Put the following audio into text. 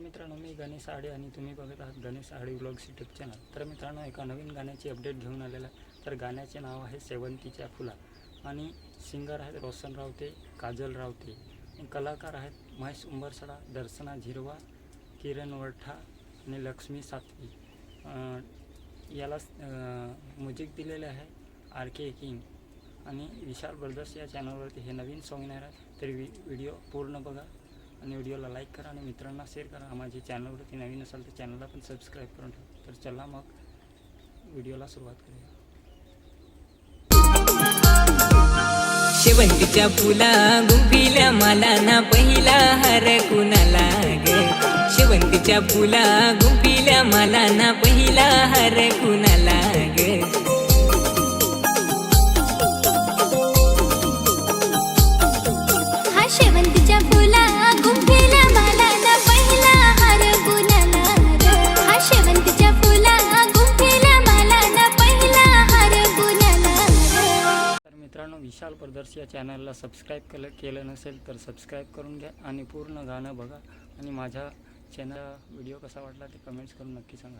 मित्रांनो मी गणेश आडी vlogs YouTube channel तर मित्रांनो एका नवीन गाण्याची अपडेट घेऊन आलेला तर गाण्याचे नाव आहे सेवंतीच्या फुला. आणि सिंगर आहेत रोशन रावते काजल रावते. कलाकार आहेत महेश उंबरसडा दर्शना झिरवा किरण वरठा आणि लक्ष्मी सातवी. याला म्युझिक दिलेले आहे आर के किंग आणि विशाल ब्रदर्स या चॅनलवरती हे नवीन सॉन्ग येणार आहे. तर वि व्हिडिओ पूर्ण बघा. आणि व्हिडिओला लाईक करा आणि मित्रांना शेअर करा. माझ्या चॅनलवरती नवीन असाल तर चॅनलला पण सबस्क्राईब करून ठेवा. तर चला मग व्हिडिओला सुरुवात करूया. शेवंतीच्या फुला गुंफिल्या मला ना पहिला हार कुणाला ग शेवंतीच्या फुला गुंफिल्या मला ना पहिला हार कुणाला ग हा मित्रांनो विशाल ब्रदर्स या चॅनलला सबस्क्राईब केलं केलं नसेल तर सबस्क्राईब करून घ्या आणि पूर्ण गाणं बघा. आणि माझ्या चॅनल व्हिडिओ कसा वाटला ते कमेंट्स करून नक्की सांगा.